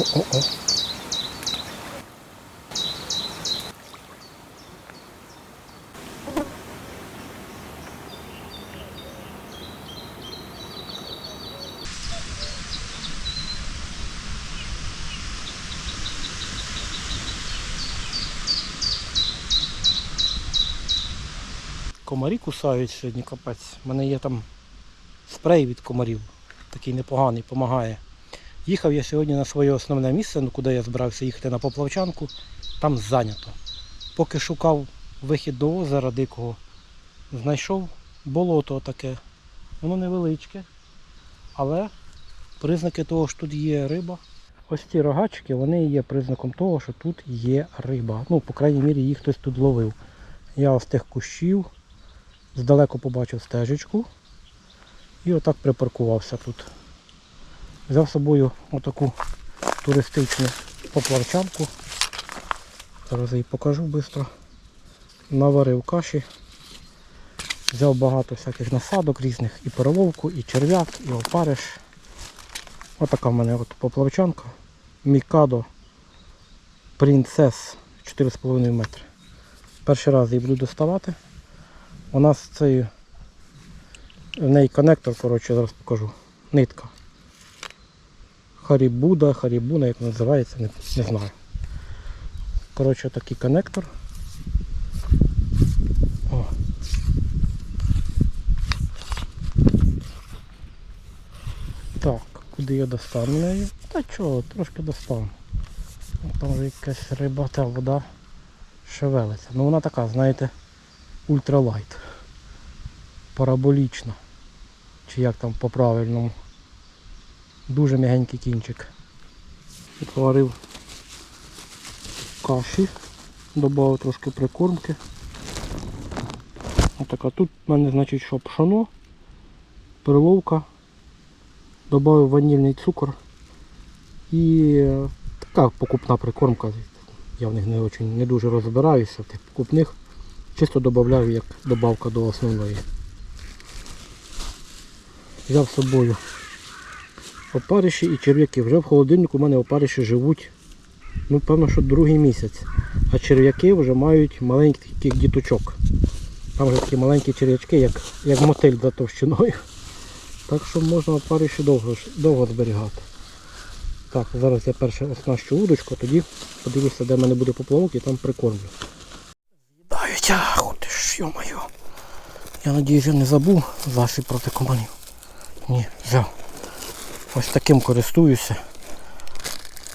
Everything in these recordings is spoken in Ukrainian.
О-о-о. Комарі кусають сьогодні капець. У мене є там спрей від комарів. Такий непоганий, допомагає. Їхав я сьогодні на своє основне місце, ну куди я збирався їхати на поплавчанку, там зайнято. Поки шукав вихід до озера дикого, знайшов болото таке. Воно невеличке, але признаки того, що тут є риба. Ось ці рогачки, вони є признаком того, що тут є риба. Ну, по крайній мірі, їх хтось тут ловив. Я з тих кущів здалеку побачив стежечку і отак припаркувався тут. Взяв з собою отаку туристичну поплавчанку. Зараз її покажу швидко. Наварив каші. Взяв багато всяких насадок різних, і переловку, і черв'як, і опариш. Отака в мене от поплавчанка. Мікадо Принцес 4,5 метри. Перший раз її буду доставати. У нас цей в неї коннектор, коротше, зараз покажу. Нитка. Харібуда, Харібуна, як називається, не, не знаю. Коротше, такий коннектор. О. Так, куди я достану неї? Та чого, трошки достану. Там вже якась риба, та вода шевелиться. Ну вона така, знаєте, ультралайт. Параболічна. Чи як там по правильному. Дуже м'ягенький кінчик. Відварив каші, додав трошки прикормки. Отака тут в мене значить що пшоно, перловка, додав ванільний цукор і така покупна прикормка. Я в них не, очень, не дуже розбираюся в тих покупних. Чисто додаю як добавка до основної. Взяв з собою опариші і черв'яки. Вже в холодильнику у мене опариші живуть, ну, певно, що другий місяць. А черв'яки вже мають маленьких таких діточок. Там вже такі маленькі черв'ячки, як, як мотиль за товщиною. Так що можна опариші довго, довго зберігати. Так, зараз я перше оснащу удочку, тоді подивлюся, де в мене буде поплавок і там прикормлю. З'їдають, ти ж, йо-моє. Я надіюсь, я не забув засіб проти комарів. Ні, взяв. Ось таким користуюся.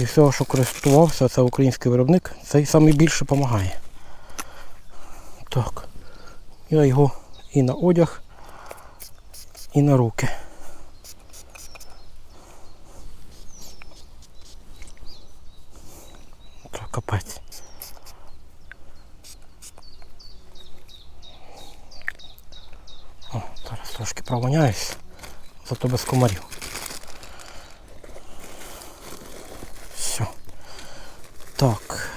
І всього, що користувався, це український виробник, цей найбільше допомагає. Так. Я його і на одяг, і на руки. Так, капець. О, зараз трошки провоняюсь, зато без комарів. Все. Так,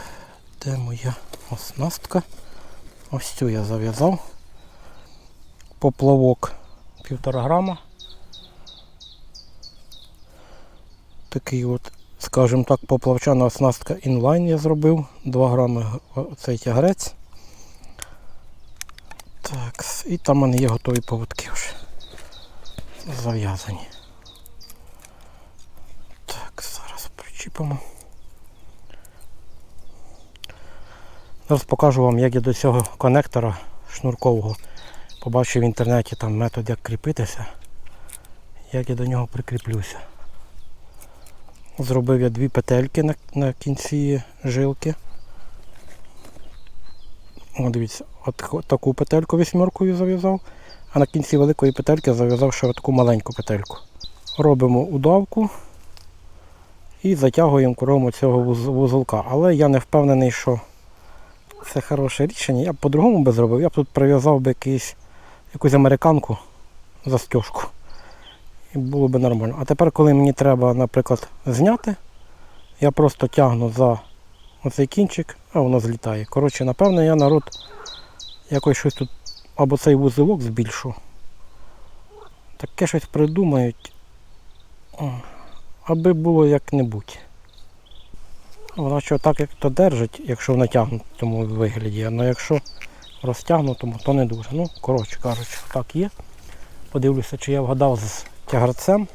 де моя оснастка? Ось цю я зав'язав. Поплавок півтора грама. Такий от, скажімо так, поплавчана оснастка інлайн я зробив. 2 грами цей тягрець. Так, і там в мене є готові поводки вже. Зав'язані. Так, зараз причіпимо. Зараз покажу вам, як я до цього конектора шнуркового побачив в інтернеті там метод, як кріпитися, як я до нього прикріплюся. Зробив я дві петельки на, на кінці жилки. О, дивіться, от, таку петельку вісьмеркою зав'язав, а на кінці великої петельки зав'язав ще таку маленьку петельку. Робимо удавку і затягуємо корму цього вуз- вузолка. Але я не впевнений, що це хороше рішення. Я б по-другому би зробив. Я б тут прив'язав би якийсь, якусь американку застежку. І було б нормально. А тепер, коли мені треба, наприклад, зняти, я просто тягну за оцей кінчик, а воно злітає. Коротше, напевно, я народ якось щось тут або цей вузелок збільшу. Таке щось придумають. Аби було як-небудь. Вона що так як то держить, якщо в натягнутому вигляді, але якщо в розтягнутому, то не дуже. Ну, коротше кажучи, так є. Подивлюся, чи я вгадав з тягарцем.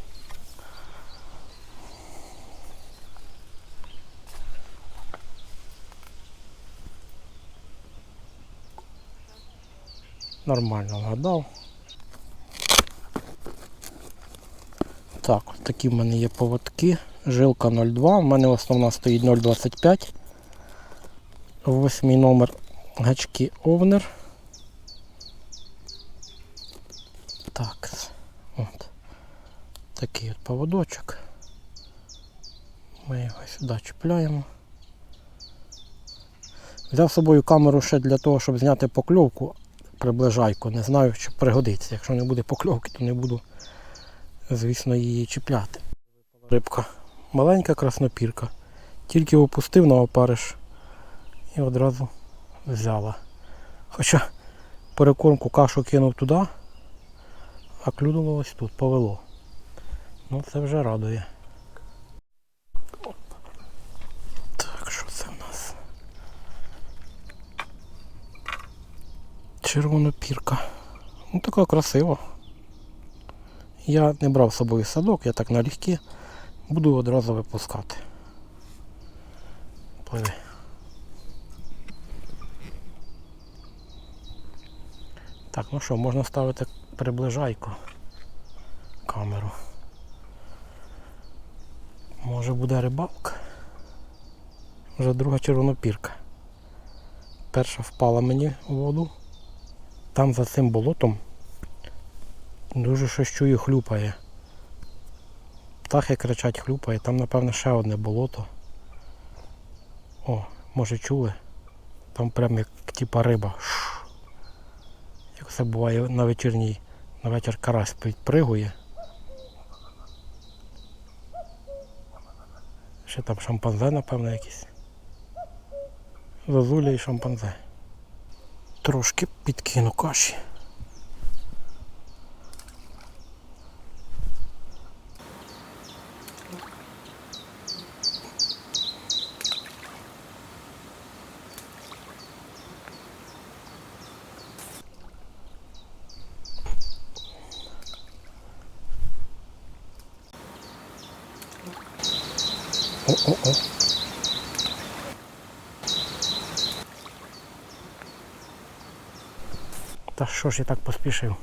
Нормально вгадав. Так, такі в мене є поводки. Жилка 02, в мене основна стоїть 0,25. Восьмий номер гачки Овнер. Так, от. Такий от поводочок. Ми його сюди чіпляємо. Взяв з собою камеру ще для того, щоб зняти покльовку приближайку. Не знаю, чи пригодиться. Якщо не буде покльовки, то не буду, звісно, її чіпляти. Рибка. Маленька краснопірка. Тільки опустив на опариш і одразу взяла. Хоча перекормку кашу кинув туди, а клюнуло ось тут, повело. Ну це вже радує. Так, що це в нас? Червонопірка. Ну така красива. Я не брав з собою садок, я так налегке буду одразу випускати. Пливи. Так, ну що, можна ставити приближайку камеру. Може буде рибалка. Вже друга червонопірка. Перша впала мені у воду. Там за цим болотом дуже щось чую хлюпає. Птахи кричать хлюпає, там напевно ще одне болото. О, може чули? Там прям як типа риба. Ш. Як це буває на вечірній, на вечір карась підпригує. Ще там шампанзе, напевно, якісь. Зозуля і шампанзе. Трошки підкину каші. О-о-о. Та що ж я так поспішив?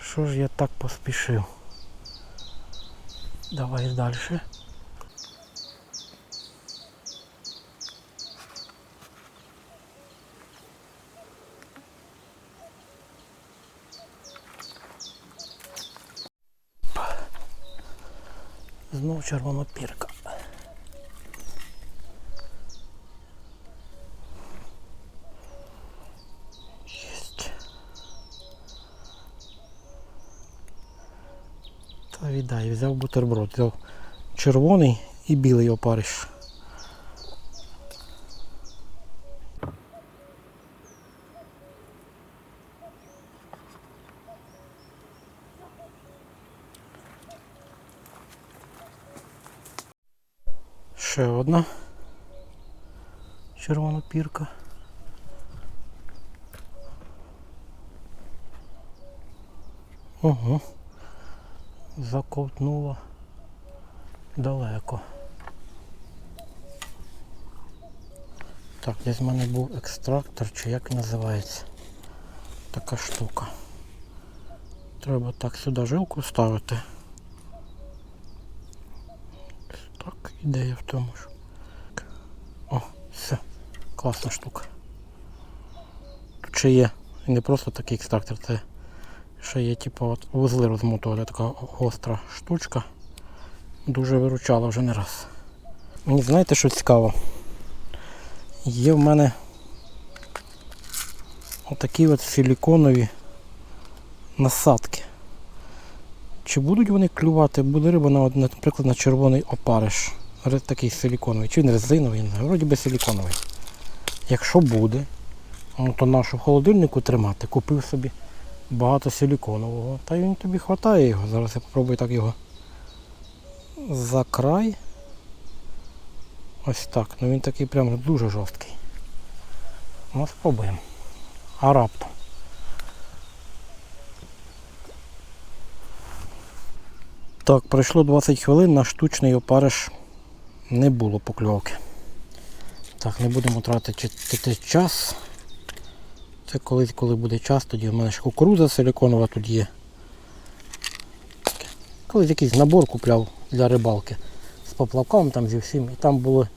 Що ж я так поспішив? Давай далі. Знов червонопірка. Та віддай, взяв бутерброд, взяв червоний і білий опариш. Ще одна червона пірка. Ого. Заковтнула далеко. Так, десь в мене був екстрактор, чи як називається. Така штука. Треба так сюди жилку ставити. Так, ідея в тому що. О, все, класна штука. Тут ще є не просто такий екстрактор, це ще є типу от вузли розмотувати, така гостра штучка. Дуже виручала вже не раз. Мені знаєте, що цікаво? Є в мене отакі от силіконові насадки. Чи будуть вони клювати, буде риба, на, наприклад, на червоний опариш. Такий силіконовий. Чи він резиновий, вроді би силіконовий. Якщо буде, ну, то нашу в холодильнику тримати. Купив собі багато силіконового. Та й тобі хватає його. Зараз я спробую так його за край. Ось так. Ну він такий прям дуже жорсткий. Ну спробуємо. А раптом. Так, пройшло 20 хвилин, на штучний опариш не було покльовки. Так, не будемо тратити час. Це колись, коли буде час, тоді в мене ж кукурудза силиконова тут є. Колись якийсь набор купляв для рибалки з поплавком там зі всім. І там були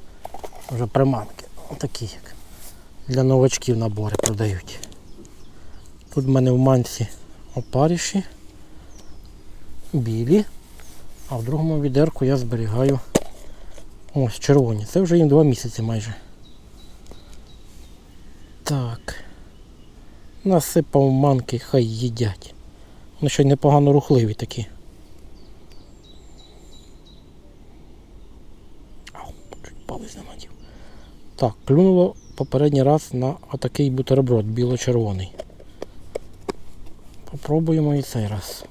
вже приманки. Такі як для новачків набори продають. Тут в мене в манці опаріші, білі, а в другому відерку я зберігаю ось червоні. Це вже їм два місяці майже. Так. Насипав манки, хай їдять. Вони ще й непогано рухливі такі. Ау, чуть палець намадів. Так, клюнуло попередній раз на отакий бутерброд біло-червоний. Попробуємо і цей раз.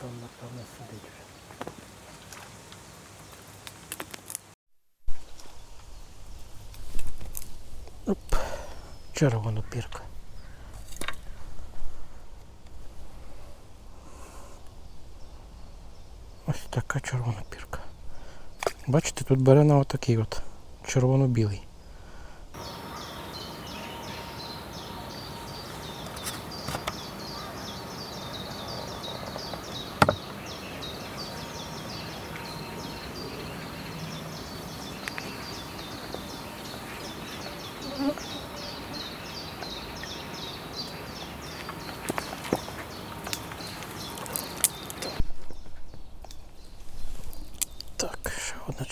Там, напевно, сидить вже. Оп, червона пірка. Ось така червона пірка. Бачите, тут бере на отакий от червоно-білий.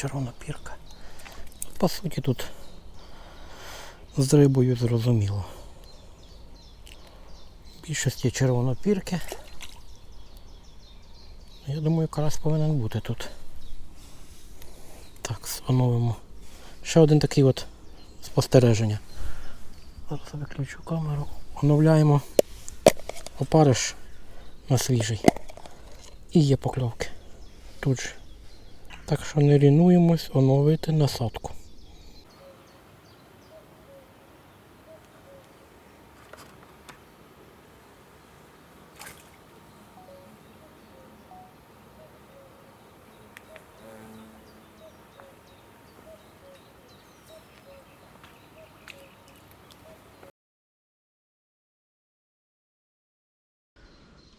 Ще одна червона пірка. По суті тут з рибою зрозуміло. Більшість є червонопірки. Я думаю, карась повинен бути тут. Так, встановимо. Ще один такий от спостереження. Зараз виключу камеру. Оновляємо опариш на свіжий. І є покльовки. Тут же. Так що не лінуємось оновити насадку.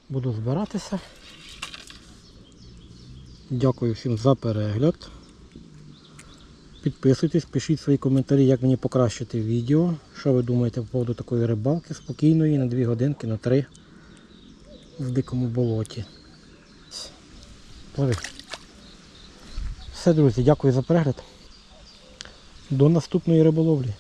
Буду збиратися. Дякую всім за перегляд. Підписуйтесь, пишіть свої коментарі, як мені покращити відео. Що ви думаєте по поводу такої рибалки спокійної на 2 годинки, на 3 в дикому болоті. Пливи. Все, друзі, дякую за перегляд. До наступної риболовлі.